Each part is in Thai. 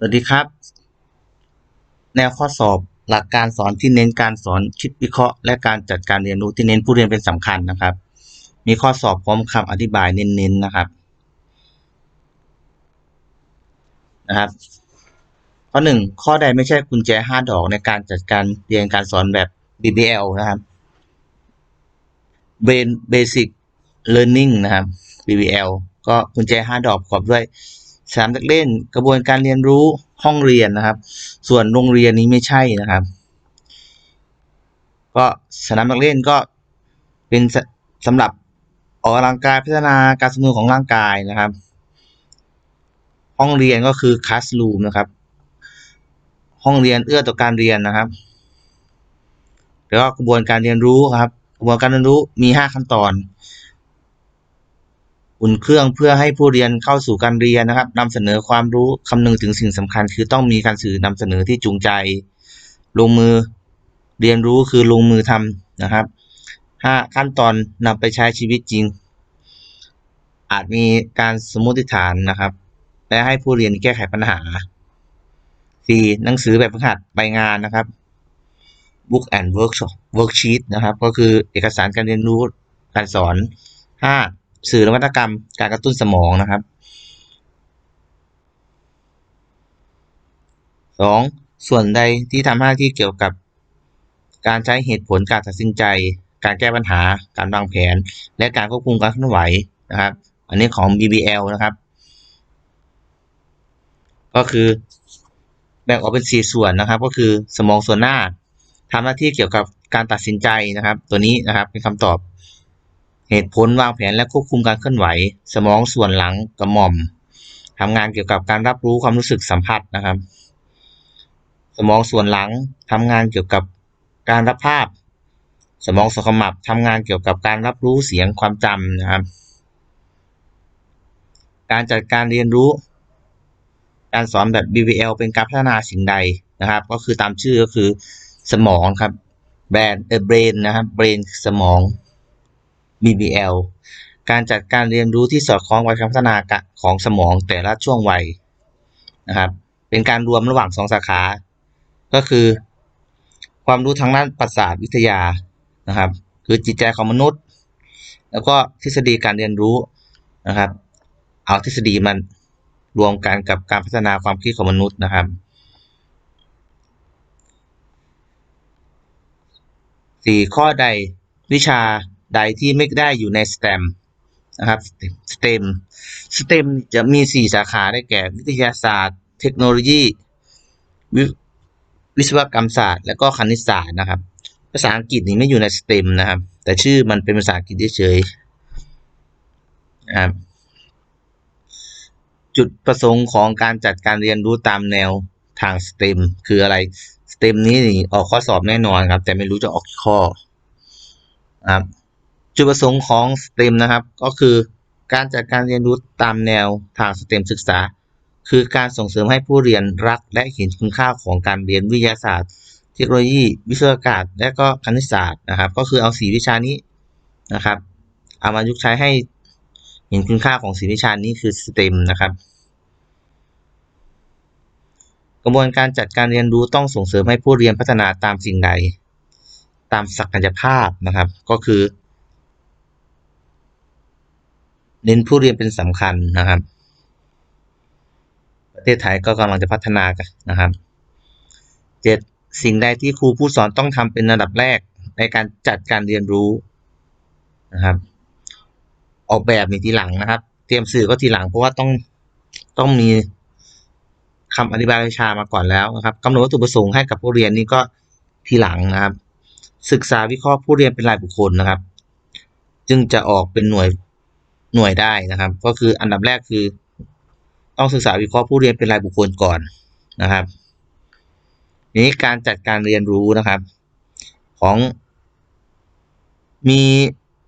สวัสดีครับ แนวข้อสอบหลักการสอนที่เน้นการสอนคิดวิเคราะห์ และการจัดการเรียนรู้ที่เน้นผู้เรียนเป็นสำคัญนะครับ มีข้อสอบพร้อมคำอธิบายเน้นๆนะครับนะครับข้อหนึ่งข้อใดไม่ใช่กุญแจห้าดอกในการจัดการเรียนการสอนแบบ BBL นะครับ Basic Learning นะครับ BBL ก็กุญแจห้าดอกประกอบด้วย สนามเด็กเล่น กระบวนการเรียนรู้ห้องเรียนนะครับ ส่วนโรงเรียนนี้ไม่ใช่นะครับ ก็สนามเด็กเล่นก็เป็นสสำหรับออกกำลังกายพัฒนาการสมดุลของร่างกายนะครับ ห้องเรียนก็คือ classroom นะครับ ห้องเรียนเอื้อต่อการเรียนนะครับแล้วก็กระบวนการเรียนรู้ครับ กระบวนการเรียนรู้มีห้าขั้นตอน อุ่นเครื่องเพื่อให้ผู้เรียนเข้าสู่การเรียนนะครับนำเสนอความรู้คำนึงถึงสิ่งสำคัญ คือต้องมีการสื่อนำเสนอที่จูงใจ ลงมือเรียนรู้คือลงมือทำนะครับห้าขั้นตอนนำไปใช้ชีวิตจริง อาจมีการสมมติฐานนะครับ และให้ผู้เรียนแก้ไขปัญหาสี่หนังสือแบบฝึกหัดใบงานนะครับ book and workshop worksheet นะครับ ก็คือเอกสารการเรียนรู้การสอนห้า สื่อนวัตกรรม การกระตุ้นสมองนะครับสองส่วนใดที่ทำหน้าที่เกี่ยวกับ การใช้เหตุผลการตัดสินใจ การแก้ปัญหา การวางแผน และการควบคุมการเคลื่อนไหวนะครับ อันนี้ของ BBL นะครับ ก็คือแบ่งออกเป็นสี่ส่วนนะครับ ก็คือสมองส่วนหน้าทำหน้าที่เกี่ยวกับการตัดสินใจนะครับ ตัวนี้นะครับเป็นคำตอบ เหตุผลวางแผนและควบคุมการเคลื่อนไหว สมองส่วนหลังกระหม่อมทำงานเกี่ยวกับการรับรู้ความรู้สึกสัมผัสนะครับ สมองส่วนหลังทำงานเกี่ยวกับการรับภาพ สมองส่วนขมับทำงานเกี่ยวกับการรับรู้เสียงความจำนะครับ การจัดการเรียนรู้ การสอนแบบ BBL เป็นการพัฒนาสิ่งใดนะครับ ก็คือตามชื่อก็คือสมองครับแบรนเออเบรนนะครับเบรนสมอง BBL การจัดการเรียนรู้ที่สอดคล้องกับการพัฒนาของสมองแต่ละช่วงวัยนะครับเป็นการรวมระหว่างสองสาขา ก็คือ ความรู้ทางด้านประสาทวิทยานะครับ คือจิตใจของมนุษย์ แล้วก็ทฤษฎีการเรียนรู้นะครับ เอาทฤษฎีมันรวมกันกับการพัฒนาความคิดของมนุษย์นะครับสี่ข้อใดวิชา ใดที่ไม่ได้อยู่ใน STEM นะครับ STEM STEM จะมีสี่สาขาได้แก่ วิทยาศาสตร์ เทคโนโลยีววิศวกรรมศาสตร์ และก็คณิตศาสตร์นะครับ ภาษาอังกฤษนี่ไม่อยู่ใน STEM นะครับ แต่ชื่อมันเป็นภาษาอังกฤษเฉยๆนะครับจุดประสงค์ของการจัดการเรียนรู้ตามแนวทาง STEM คืออะไร STEM นี้นี่ออกข้อสอบแน่นอนครับ แต่ไม่รู้จะออกกี่ข้อครับ จุดประสงค์ของ STEM นะครับ ก็คือการจัดการเรียนรู้ตามแนวทาง STEM ศึกษา คือการส่งเสริมให้ผู้เรียนรักและเห็นคุณค่าของการเรียนวิทยาศาสตร์ เทคโนโลยี วิศวกรรมและก็คณิตศาสตร์นะครับ ก็คือเอาสีวิชานี้นะครับ เอามายุกใช้ให้เห็นคุณค่าของสีวิชานี้คือ STEM นะครับกระบวนการจัดการเรียนรู้ต้องส่งเสริมให้ผู้เรียนพัฒนาตามสิ่งใด ตามศักยภาพนะครับ ก็คือ เน้นผู้เรียนเป็นสำคัญนะครับ ประเทศไทยก็กำลังจะพัฒนากันนะครับเจ็ดสิ่งใดที่ครูผู้สอนต้องทำเป็นระดับแรกในการจัดการเรียนรู้นะครับ ออกแบบมีทีหลังนะครับ เตรียมสื่อก็ทีหลังเพราะว่าต้องต้องมีคำอธิบายวิชามาก่อนแล้วนะครับกำหนดวัตถุประสงค์ให้กับผู้เรียนนี่ก็ทีหลังนะครับ ศึกษาวิเคราะห์ผู้เรียนเป็นรายบุคคลนะครับ จึงจะออกเป็นหน่วย หน่วยได้นะครับ ก็คืออันดับแรกคือ ต้องศึกษาวิเคราะห์ผู้เรียนเป็นรายบุคคลก่อนนะครับนี้การจัดการเรียนรู้นะครับ ของมี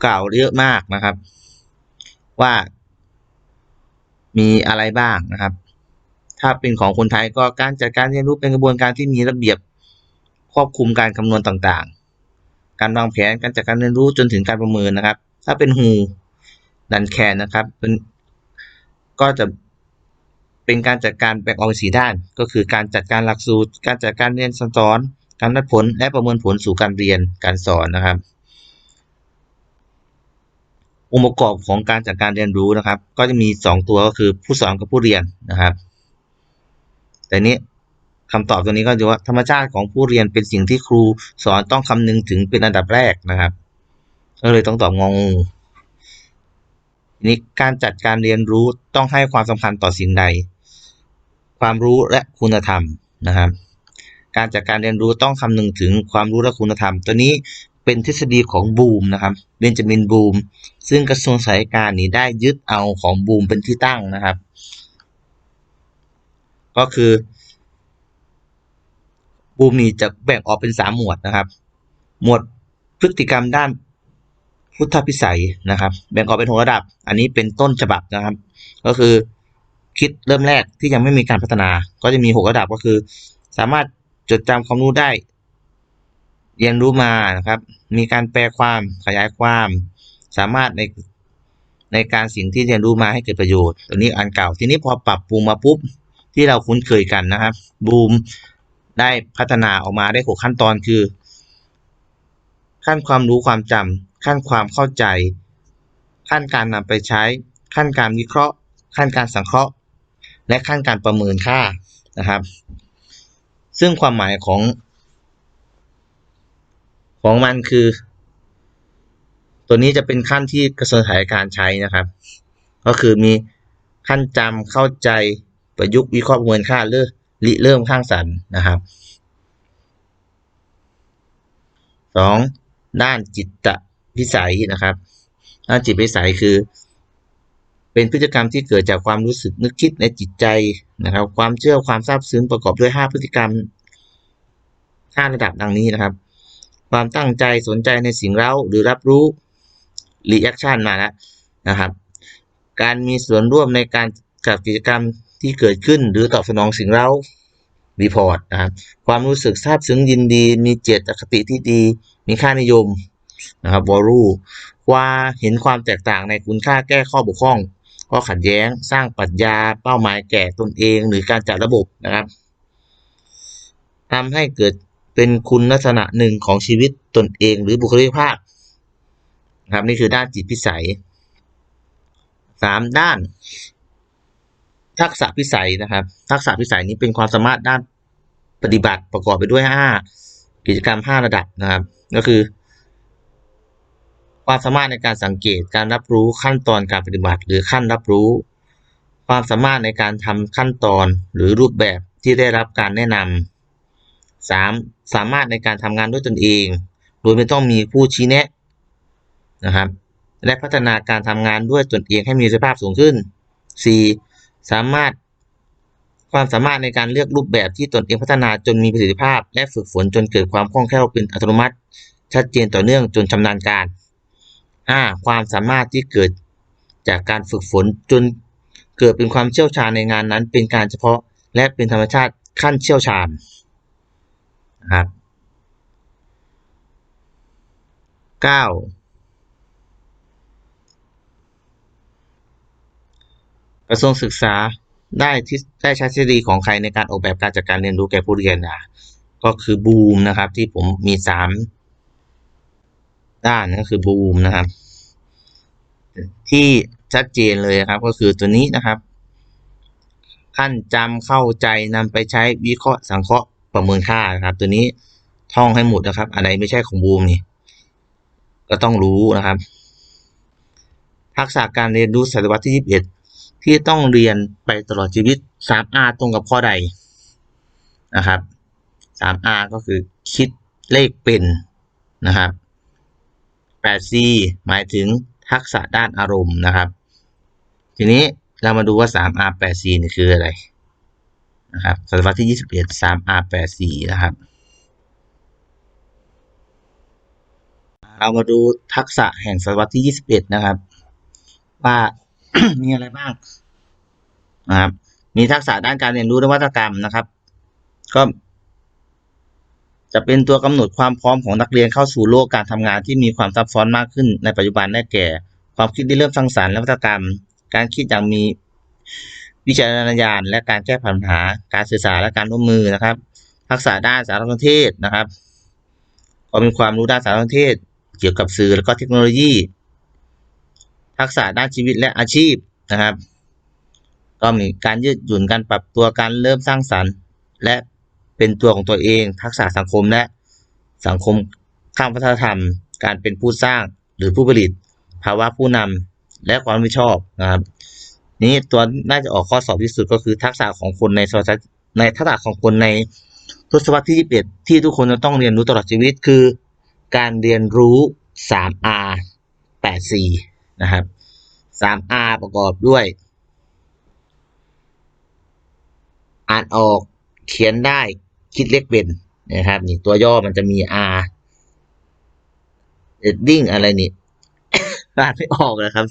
กล่าวเยอะมากนะครับ ว่ามีอะไรบ้างนะครับ ถ้าเป็นของคนไทยก็การจัดการเรียนรู้เป็นกระบวนการที่มีระเบียบควบคุมการคำนวณต่างๆ การวางแผนการจัดการเรียนรู้จนถึงการประเมินนะครับ ถ้าเป็นฮู ดันแคนนะครับเป็นก็จะเป็นการจัดการแบ่งออกเป็นสี่ด้าน ก็คือการจัดการหลักสูตร การจัดการเรียนสอน การวัดผล และประเมินผลสู่การเรียนการสอนนะครับ องค์ประกอบของการจัดการเรียนรู้นะครับ ก็จะมีสองตัวก็คือผู้สอนกับผู้เรียนนะครับ แต่นี้คำตอบตัวนี้ก็จะว่าธรรมชาติของผู้เรียนเป็นสิ่งที่ครูสอนต้องคำนึงถึงเป็นอันดับแรกนะครับ ก็เลยต้องตอบงง ทีนี้การจัดการเรียนรู้ต้องให้ความสำคัญต่อสิ่งใด ความรู้และคุณธรรมนะครับ การจัดการเรียนรู้ต้องคำนึงถึงความรู้และคุณธรรม ตัวนี้เป็นทฤษฎีของบูมนะครับเบนจามินบูม ซึ่งกระทรวงสาธการนี้ได้ยึดเอาของบูมเป็นที่ตั้งนะครับ ก็คือบูมนี่จะแบ่งออกเป็นสามหมวดนะครับ หมวดพฤติกรรมด้าน พุทธพิสัยนะครับแบ่งออกเป็นหกระดับ อันนี้เป็นต้นฉบับนะครับ ก็คือคิดเริ่มแรกที่ยังไม่มีการพัฒนา ก็จะมีหกระดับก็คือ สามารถจดจำความรู้ได้ เรียนรู้มานะครับ มีการแปลความขยายความ สามารถในในการสิ่งที่เรียนรู้มาให้เกิดประโยชน์ตัวนี้อันเก่า ทีนี้พอปรับปรุงมาปุ๊บที่เราคุ้นเคยกันนะครับ บูมได้พัฒนาออกมาได้หกขั้นตอนคือ ขั้นความรู้ความจำ ขั้นความเข้าใจ ขั้นการนำไปใช้ ขั้นการวิเคราะห์ ขั้นการสังเคราะห์ และขั้นการประเมินค่านะครับ ซึ่งความหมายของ ของมันคือ ตัวนี้จะเป็นขั้นที่กระทรวงสาธการใช้นะครับ ก็คือมีขั้นจำเข้าใจประยุกต์วิเคราะห์ประเมินค่าเริ่มริเริ่มข้างสรรนะครับสองด้านจิต พิสัยนะครับด้าจิตพิสัยคือ เป็นพฤติกรรมที่เกิดจากความรู้สึกนึกคิดในจิตใจนะครับ ความเชื่อความซาบซึ้งประกอบด้วย 5 พฤติกรรม5ระดับดังนี้นะครับ ความตั้งใจสนใจในสิ่งเร้าหรือรับรู้ reaction มาแล้วนะครับ การมีส่วนร่วมในการกับกิจกรรมที่เกิดขึ้นหรือตอบสนองสิ่งเร้า report นะครับความรู้สึกซาบซึ้งยินดี มีเจตคติที่ดี มีค่านิยม นะครับ value ว่าเห็นความแตกต่างในคุณค่าแก้ข้อบกพร่องข้อขัดแย้งสร้างปรัชญาเป้าหมายแก่ตนเอง หรือการจัดระบบนะครับทำให้เกิดเป็นคุณลักษณะหนึ่งของชีวิตตนเองหรือบุคลิกภาพครับนี่คือด้านจิตพิสัยสามด้าน ทักษะพิสัยนะครับ ทักษะพิสัยนี้เป็นความสามารถด้านปฏิบัติประกอบไปด้วยห้ากิจกรรมห้าระดับนะครับ ก็คือ ความสามารถในการสังเกตการรับรู้ขั้นตอนการปฏิบัติ หรือขั้นรับรู้ ความสามารถในการทำขั้นตอนหรือรูปแบบที่ได้รับการแนะนำสามสามารถในการทำงานด้วยตนเอง โดยไม่ต้องมีผู้ชี้แนะนะครับ และพัฒนาการทำงานด้วยตนเองให้มีประสิทธิภาพสูงขึ้น 4. สามารถความสามารถในการเลือกรูปแบบที่ตนเองพัฒนาจนมีประสิทธิภาพ และฝึกฝนจนเกิดความคล่องแคล่วเป็นอัตโนมัติ ชัดเจนต่อเนื่องจนชำนาญการ 5. ความสามารถที่เกิดจากการฝึกฝนจนเกิดเป็นความเชี่ยวชาญในงานนั้น เป็นการเฉพาะและเป็นธรรมชาติขั้นเชี่ยวชาญนะครับ 9. กระทรวงศึกษาได้ที่ได้ใช้ทฤษฎีของใครในการออกแบบการจัดการเรียนรู้แก่ผู้เรียนอะก็คือบูมนะครับที่ผมมีสาม ด้านก็คือบูมนะครับ ที่ชัดเจนเลยครับ ก็คือตัวนี้นะครับ ขั้นจำเข้าใจนำไปใช้วิเคราะห์สังเคราะห์ประเมินค่านะครับ ตัวนี้ท่องให้หมดนะครับ อะไรไม่ใช่ของบูมนี่ก็ต้องรู้นะครับ ทักษะการเรียนรู้ศตวรรษที่ 21 ที่ต้องเรียนไปตลอดชีวิต 3R ตรงกับข้อใดนะครับ 3R ก็คือคิดเลขเป็นนะครับ 8C หมายถึงทักษะด้านอารมณ์นะครับ ทีนี้เรามาดูว่า 3R 8C นี่คืออะไรนะครับศตวรรษที่ 21 3R 8C นะครับ เรามาดูทักษะแห่งศตวรรษที่ 21 นะครับ ว่ามีอะไรบ้างนะครับ มีทักษะด้านการเรียนรู้นวัตกรรมนะครับ ก็ จะเป็นตัวกำหนดความพร้อมของนักเรียนเข้าสู่โลกการทำงานที่มีความซับซ้อนมากขึ้นในปัจจุบันได้แก่ ความคิดที่เริ่มสร้างสรรค์และวัตกรรม การคิดอย่างมีวิจารณญาณและการแก้ปัญหา การสื่อสารและการร่วมมือนะครับ ทักษะด้านสารสนเทศนะครับก็มีความรู้ด้านสารสนเทศ เกี่ยวกับสื่อและก็เทคโนโลยี ทักษะด้านชีวิตและอาชีพนะครับ ก็มีการยืดหยุ่นการปรับตัวการเริ่มสร้างสรรค์ และ เป็นตัวของตัวเอง ทักษะสังคมและสังคมข้ามวัฒนธรรม การเป็นผู้สร้างหรือผู้ผลิต ภาวะผู้นำและความรับผิดชอบนะครับนี้ตัวน่าจะออกข้อสอบที่สุดก็คือทักษะของคนในศตวรรษในทักษะของคนในทศวรรษที่ 21 ที่ทุกคนจะต้องเรียนรู้ตลอดชีวิตคือ การเรียนรู้ 3R 8C นะครับ 3R ประกอบด้วย อ่านออกเขียนได้ คิดเลขเป็นนะครับ นี่ตัวย่อมันจะมี R reading อะไรนี่อ่านไม่ออกนะครับ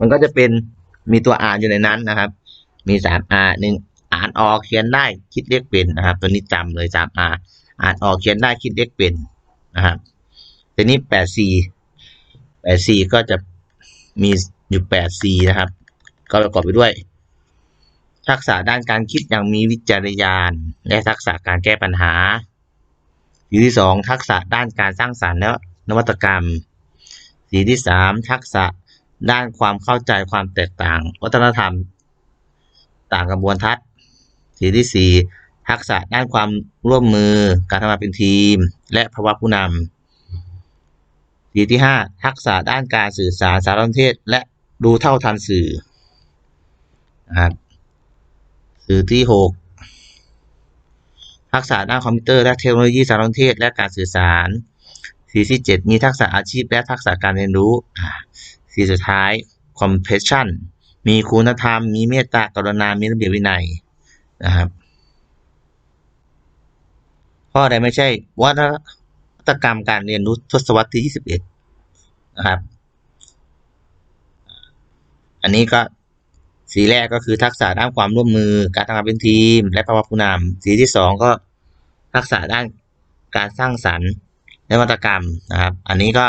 มันก็จะเป็นมีตัวอ่านอยู่ในนั้นนะครับ มีสามอ่านหนึ่งอ่านออกเขียนได้คิดเลขเป็นนะครับ ตัวนี้จำเลยสามอ่านอ่านออกเขียนได้คิดเลขเป็นนะครับตัวนี้แปดสี่แปดสี่ก็จะมีอยู่แปดสี่นะครับ ก็ประกอบไปด้วย ทักษะด้านการคิดอย่างมีวิจารณญาณและทักษะการแก้ปัญหาสีที่สองทักษะด้านการสร้างสรรค์และนวัตกรรมสีที่สามทักษะด้านความเข้าใจความแตกต่าง วัฒนธรรม ต่างกระบวนทัศน์สีที่สี่ทักษะด้านความร่วมมือ การทำงานเป็นทีม และภาวะผู้นำสีที่ห้าทักษะด้านการสื่อสารสารสนเทศ และดูเท่าทันสื่อนะครับ สีที่หกทักษะด้านคอมพิวเตอร์และเทคโนโลยีสารสนเทศและการสื่อสารสีที่เจ็ดมีทักษะอาชีพและทักษะการเรียนรู้สีสุดท้าย compassion มีคุณธรรม มีเมตตากรุณา มีระเบียบวินัยนะครับข้อใดไม่ใช่ วัฒกรรมการเรียนรู้ทศวรรษที่ 21 นะครับ อันนี้ก็ สีแรกก็คือทักษะด้านความร่วมมือ การทำงานเป็นทีม และภาวะผู้นำสีที่สองก็ทักษะด้านการสร้างสรรค์และวัตกรรมนะครับ อันนี้ก็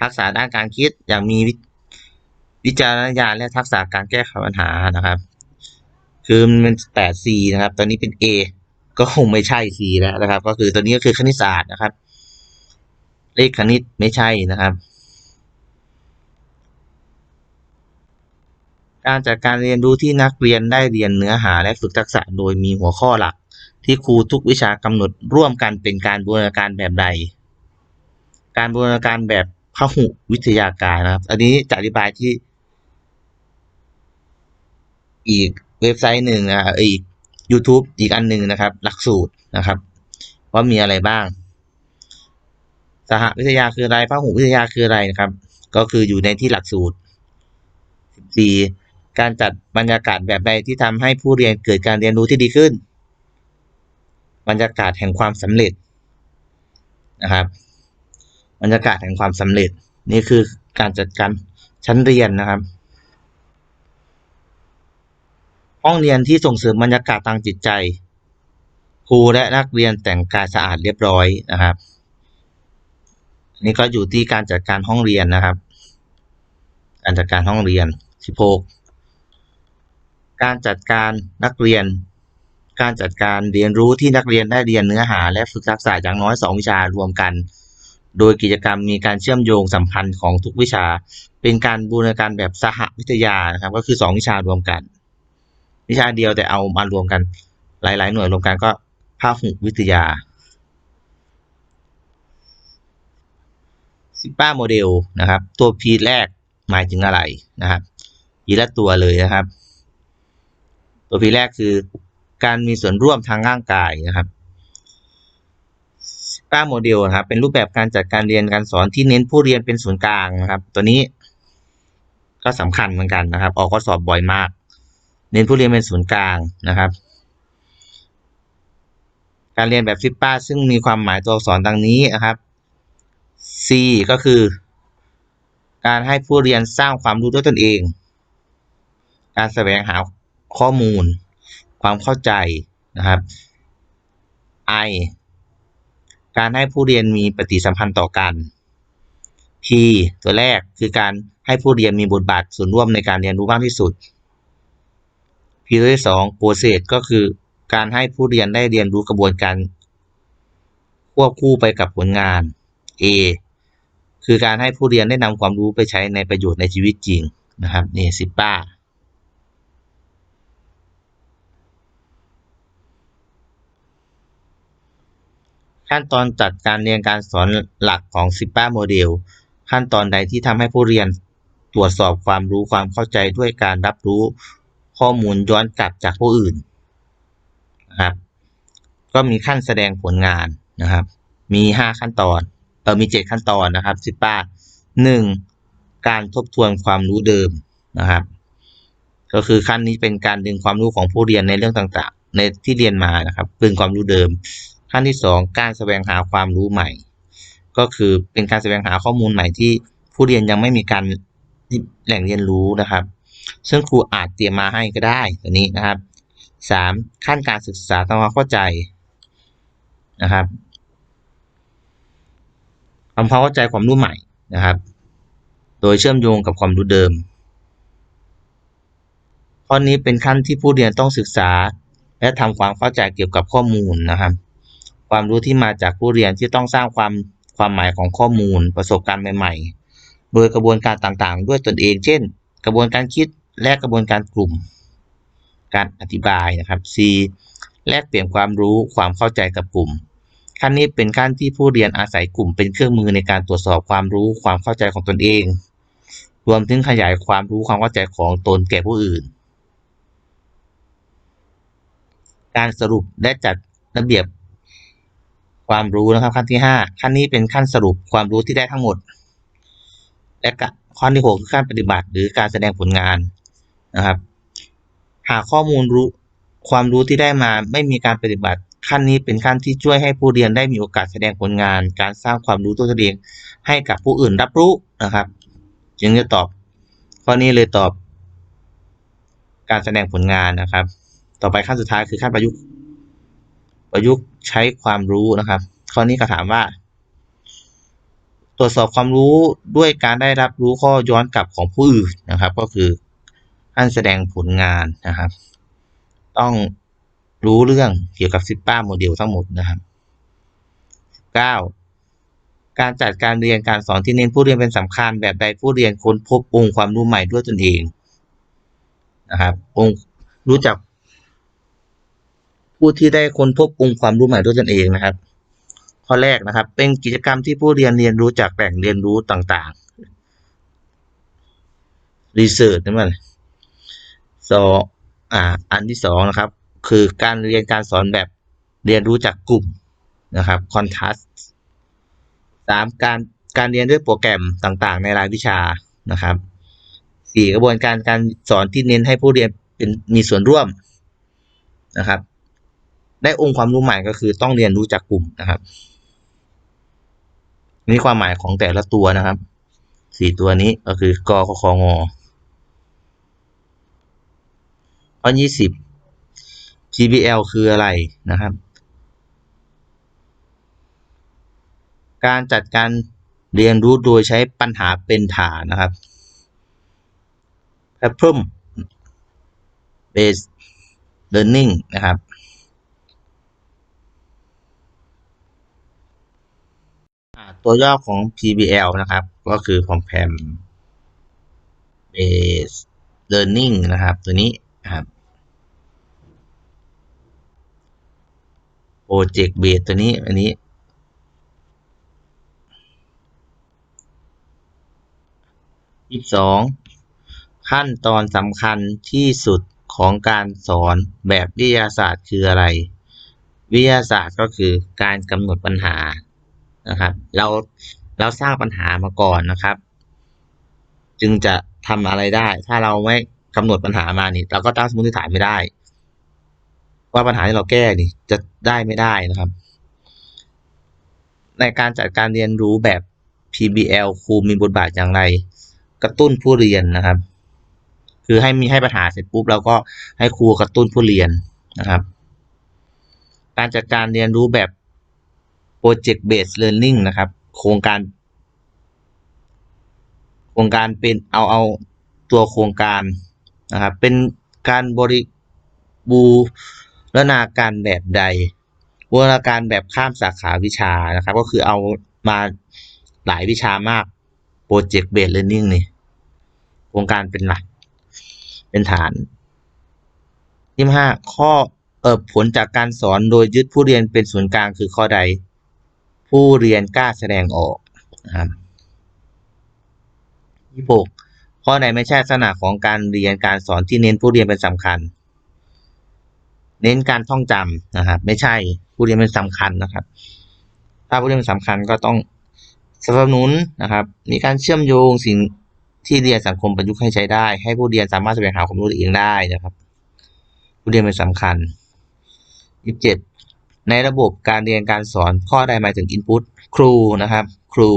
ทักษะด้านการคิดอย่างมีวิจารณญาณและทักษะการแก้ไขปัญหานะครับ คือมันเป็นแปด C นะครับ ตอนนี้เป็น A ก็คงไม่ใช่ C แล้วนะครับ ก็คือตัวนี้ก็คือคณิตศาสตร์นะครับ เลขคณิตไม่ใช่นะครับ การจัดการเรียนรู้ที่นักเรียนได้เรียนเนื้อหาและฝึกทักษะโดยมีหัวข้อหลัก ที่ครูทุกวิชากำหนดร่วมกันเป็นการบูรณาการแบบใด การบูรณาการแบบพหุวิทยาการนะครับ อันนี้จะอธิบายที่ อีกเว็บไซต์หนึ่งนะอีก YouTube อีกอันหนึ่งนะครับ หลักสูตรนะครับ ว่ามีอะไรบ้าง สหวิทยาคืออะไรพหุวิทยาคืออะไรนะครับ ก็คืออยู่ในที่หลักสูตร14 การจัดบรรยากาศแบบใดที่ทำให้ผู้เรียนเกิดการเรียนรู้ที่ดีขึ้น บรรยากาศแห่งความสำเร็จนะครับ บรรยากาศแห่งความสำเร็จ นี่คือการจัดการชั้นเรียนนะครับ ห้องเรียนที่ส่งเสริมบรรยากาศทางจิตใจ ครูและนักเรียนแต่งกายสะอาดเรียบร้อยนะครับนี่ก็อยู่ที่การจัดการห้องเรียนนะครับ การจัดการห้องเรียน 16 การจัดการนักเรียน การจัดการเรียนรู้ที่นักเรียนได้เรียนเนื้อหา และฝึกทักษะอย่างน้อย 2 วิชารวมกัน โดยกิจกรรมมีการเชื่อมโยงสัมพันธ์ของทุกวิชา เป็นการบูรณาการแบบสหวิทยานะครับ ก็คือ 2 วิชารวมกัน วิชาเดียวแต่เอามารวมกัน หลาย ๆ หน่วยรวมกันก็ภาคหวิทยาซิป้าโมเดลนะครับ ตัว P แรกหมายถึงอะไรนะครับพีละตัวเลยนะครับ ตัว P แรกคือการมีส่วนร่วมทางร่างกายนะครับป้าโมเดลนะครับเป็นรูปแบบการจัดการเรียนการสอนที่เน้นผู้เรียนเป็นศูนย์กลางนะครับ ตัวนี้ก็สำคัญเหมือนกันนะครับ ออกข้อสอบบ่อยมาก เน้นผู้เรียนเป็นศูนย์กลางนะครับ การเรียนแบบฟิปป้าซึ่งมีความหมายตัวอักษรดังนี้นะครับ C ก็คือ การให้ผู้เรียนสร้างความรู้ด้วยตนเอง การแสวงหา ข้อมูล ความเข้าใจนะครับ I การให้ผู้เรียนมีปฏิสัมพันธ์ต่อกัน T ตัวแรกคือการให้ผู้เรียนมีบทบาทส่วนร่วมในการเรียนรู้มากที่สุด P ตัวที่สอง process ก็คือการให้ผู้เรียนได้เรียนรู้กระบวนการควบคู่ไปกับผลงาน A คือการให้ผู้เรียนได้นำความรู้ไปใช้ในประโยชน์ในชีวิตจริงนะครับนี่สิป้า ขั้นตอนจัดการเรียนการสอนหลักของซิป้าโมเดล ขั้นตอนใดที่ทำให้ผู้เรียนตรวจสอบความรู้ความเข้าใจด้วยการรับรู้ข้อมูลย้อนกลับจากผู้อื่นนะครับก็มีขั้นแสดงผลงานนะครับ มีห้าขั้นตอนเออมีเจ็ดขั้นตอนนะครับซิป้าหนึ่งการทบทวนความรู้เดิมนะครับ ก็คือขั้นนี้เป็นการดึงความรู้ของผู้เรียนในเรื่องต่างๆ ในที่เรียนมานะครับดึงความรู้เดิม ขั้นที่สองการแสวงหาความรู้ใหม่ ก็คือเป็นการแสวงหาข้อมูลใหม่ที่ผู้เรียนยังไม่มีการแหล่งเรียนรู้นะครับ ซึ่งครูอาจเตรียมมาให้ก็ได้ตัวนี้นะครับสามขั้นการศึกษาทำความเข้าใจนะครับทำความเข้าใจความรู้ใหม่นะครับ โดยเชื่อมโยงกับความรู้เดิม ข้อนี้เป็นขั้นที่ผู้เรียนต้องศึกษา และทำความเข้าใจเกี่ยวกับข้อมูลนะครับ ความรู้ที่มาจากผู้เรียนที่ต้องสร้างความความหมายของข้อมูลประสบการณ์ใหม่ ๆ โดยกระบวนการต่างๆ ด้วยตนเอง เช่น กระบวนการคิดและกระบวนการกลุ่ม การอธิบายนะครับ C แลกเปลี่ยนความรู้ความเข้าใจกับกลุ่ม ขั้นนี้เป็นขั้นที่ผู้เรียนอาศัยกลุ่มเป็นเครื่องมือในการตรวจสอบความรู้ความเข้าใจของตนเอง รวมถึงขยายความรู้ความเข้าใจของตนแก่ผู้อื่น การสรุปและจัดระเบียบ ความรู้นะครับ ขั้นที่ห้าขั้นนี้เป็นขั้นสรุปความรู้ที่ได้ทั้งหมด และข้อที่หกคือขั้นปฏิบัติ หรือการแสดงผลงานนะครับ หากข้อมูลรู้ความรู้ที่ได้มาไม่มีการปฏิบัติ ขั้นนี้เป็นขั้นที่ช่วยให้ผู้เรียนได้มีโอกาสแสดงผลงาน การสร้างความรู้ตัวเองให้กับผู้อื่นรับรู้นะครับ จึงจะตอบ ข้อนี้เลยตอบ การแสดงผลงานนะครับ ต่อไปขั้นสุดท้ายคือขั้นประยุกต์ ประยุกต์ใช้ความรู้นะครับ ข้อนี้ก็ถามว่า ตรวจสอบความรู้ด้วยการได้รับรู้ข้อย้อนกลับของผู้อื่นนะครับ ก็คือขั้นแสดงผลงานนะครับ ต้องรู้เรื่องเกี่ยวกับซิปป้าโมเดลทั้งหมดนะครับ 9. การจัดการเรียนการสอนที่เน้นผู้เรียนเป็นสำคัญ แบบใดผู้เรียนค้นพบองค์ความรู้ใหม่ด้วยตนเองนะครับองค์รู้จัก ผู้ที่ได้ค้นพบองค์ความรู้ใหม่ด้วยตนเองนะครับ ข้อแรกนะครับ เป็นกิจกรรมที่ผู้เรียนเรียนรู้จากแหล่งเรียนรู้ต่างๆรีเสิร์ชนั่นมันสองอ่าอันที่สองนะครับ คือการเรียนการสอนแบบเรียนรู้จากกลุ่มนะครับคอนทัสสามการการเรียนด้วยโปรแกรมต่างๆ ในรายวิชานะครับสี่กระบวนการการสอนที่เน้นให้ผู้เรียนเป็นมีส่วนร่วมนะครับ ได้องค์ความรู้ใหม่ก็คือต้องเรียนรู้จากกลุ่มนะครับ นี่ความหมายของแต่ละตัวนะครับสี่ตัวนี้ก็คือกอคงข้อยี่สิบ PBL คืออะไรนะครับ การจัดการเรียนรู้โดยใช้ปัญหาเป็นฐานนะครับ Problem based learning นะครับ ตัวย่อของ PBL นะครับ ก็คือ Program based learning นะครับ ตัวนี้ครับ Project based ตัวนี้ อันนี้ยี่สิบสองขั้นตอนสำคัญที่สุดของการสอนแบบวิทยาศาสตร์คืออะไร วิทยาศาสตร์ก็คือการกำหนดปัญหา นะครับ เราเราสร้างปัญหามาก่อนนะครับ จึงจะทำอะไรได้ ถ้าเราไม่กำหนดปัญหามานี่เราก็ตั้งสมมติฐานไม่ได้ ว่าปัญหาที่เราแก้นี่จะได้ไม่ได้นะครับ ในการจัดการเรียนรู้แบบ PBL ครูมีบทบาทอย่างไร กระตุ้นผู้เรียนนะครับ คือให้มีให้ปัญหาเสร็จปุ๊บเราก็ให้ครูกระตุ้นผู้เรียนนะครับ การจัดการเรียนรู้แบบ Project Based Learning นะครับ โครงการ โครงการเป็นเอาเอาตัวโครงการนะครับ เป็นการบริบูรณาการแบบใดบูรณาการแบบข้ามสาขาวิชานะครับ ก็คือเอามาหลายวิชามากโปรเจกต์เบสเล a ร์นิ่งนี่โครงการเป็นหลัก เป็นฐานที่ห้าข้อเออผลจากการสอนโดยยึดผู้เรียนเป็นศูนย์กลางคือข้อใด ผู้เรียนกล้าแสดงออกนะครับที่หกข้อใดไม่ใช่ลักษณะของการเรียนการสอนที่เน้นผู้เรียนเป็นสำคัญ เน้นการท่องจำนะครับ ไม่ใช่ผู้เรียนเป็นสำคัญนะครับ ถ้าผู้เรียนเป็นสำคัญก็ต้องสนับสนุนนะครับ มีการเชื่อมโยงสิ่งที่เรียนสังคมประยุกต์ให้ใช้ได้ ให้ผู้เรียนสามารถแสวงหาความรู้เองได้นะครับ ผู้เรียนเป็นสำคัญยี่สิบเจ็ด ในระบบการเรียนการสอนข้อใดหมายถึง input ครูนะครับครู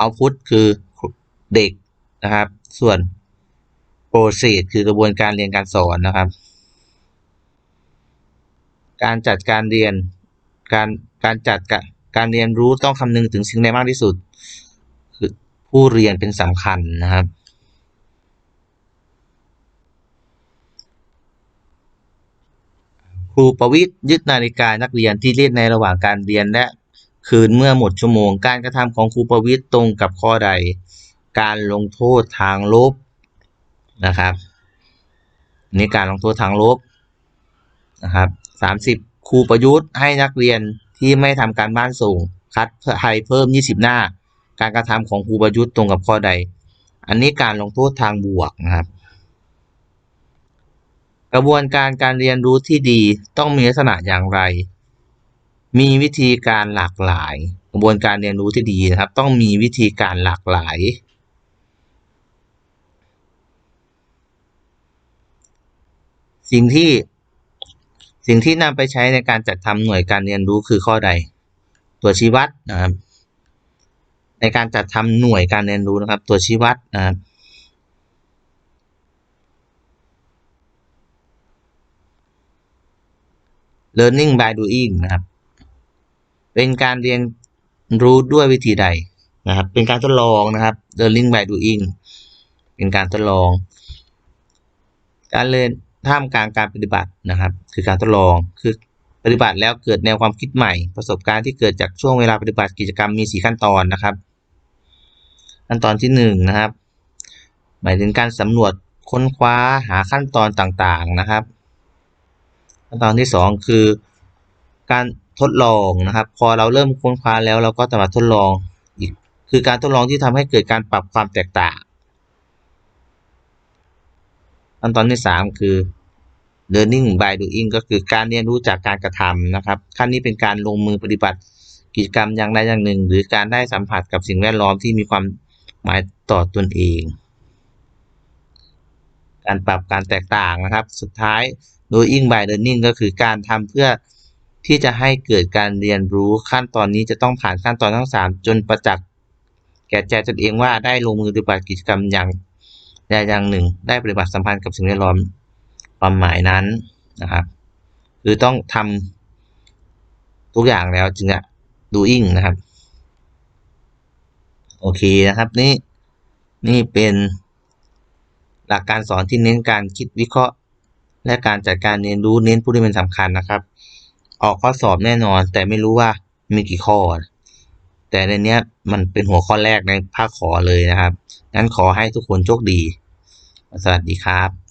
output คือเด็กนะครับ ส่วน process คือกระบวนการเรียนการสอนนะครับ การจัดการเรียนการการจัดการการเรียนรู้ต้องคำนึงถึงสิ่งใดมากที่สุด คือผู้เรียนเป็นสำคัญนะครับ ครูประวิทย์ยึดนาฬิกานักเรียนที่เล่นในระหว่างการเรียนและคืนเมื่อหมดชั่วโมง การกระทำของครูประวิทย์ตรงกับข้อใด การลงโทษทางลบนะครับนี่การลงโทษทางลบนะครับสามสิบครูประยุทธ์ให้นักเรียนที่ไม่ทำการบ้านส่งคัดไทยเพิ่มยี่สิบหน้า การกระทำของครูประยุทธ์ตรงกับข้อใด อันนี้การลงโทษทางบวกนะครับ กระบวนการการเรียนรู้ที่ดีต้องมีลักษณะอย่างไร มีวิธีการหลากหลาย กระบวนการเรียนรู้ที่ดีนะครับ ต้องมีวิธีการหลากหลาย สิ่งที่สิ่งที่นำไปใช้ในการจัดทำหน่วยการเรียนรู้คือข้อใด ตัวชี้วัดนะครับในการจัดทำหน่วยการเรียนรู้นะครับ ตัวชี้วัดนะครับ learning by doing นะครับ เป็นการเรียนรู้ด้วยวิธีใดนะครับ เป็นการทดลองนะครับ learning by doing เป็นการทดลอง การเรียนท่ามกลางการปฏิบัตินะครับ คือการทดลองคือปฏิบัติแล้วเกิดแนวความคิดใหม่ ประสบการณ์ที่เกิดจากช่วงเวลาปฏิบัติกิจกรรมมีสี่ขั้นตอนนะครับ ขั้นตอนที่หนึ่งนะครับ หมายถึงการสำรวจค้นคว้าหาขั้นตอนต่างๆนะครับ ขั้นตอนที่สองคือการทดลองนะครับ พอเราเริ่มค้นคว้าแล้วเราก็จะมาทดลองอีกคือการทดลองที่ทำให้เกิดการปรับความแตกต่างขั้นตอนที่สามคือ learning by doing ก็คือการเรียนรู้จากการกระทำนะครับ ขั้นนี้เป็นการลงมือปฏิบัติกิจกรรมอย่างใดอย่างหนึ่ง หรือการได้สัมผัสกับสิ่งแวดล้อมที่มีความหมายต่อตนเอง การปรับการแตกต่างนะครับ สุดท้าย doing by learning ก็คือการทำเพื่อที่จะให้เกิดการเรียนรู้ขั้นตอนนี้จะต้องผ่านขั้นตอนทั้งสามจนประจักษ์แก่ใจตนเองว่าได้ลงมือปฏิบัติกิจกรรมอย่างใดอย่างหนึ่ง ได้ปฏิบัติสัมพันธ์กับสิ่งแวดล้อมความหมายนั้นนะครับคือต้องทำทุกอย่างแล้วจึงจะ doing นะครับ โอเคนะครับ นี่นี่เป็น หลักการสอนที่เน้นการคิดวิเคราะห์ และการจัดการเรียนรู้เน้นผู้เรียนเป็นสำคัญนะครับ ออกข้อสอบแน่นอน แต่ไม่รู้ว่ามีกี่ข้อ แต่ในเนี้ยมันเป็นหัวข้อแรกในภาคขอเลยนะครับ งั้นขอให้ทุกคนโชคดี สวัสดีครับ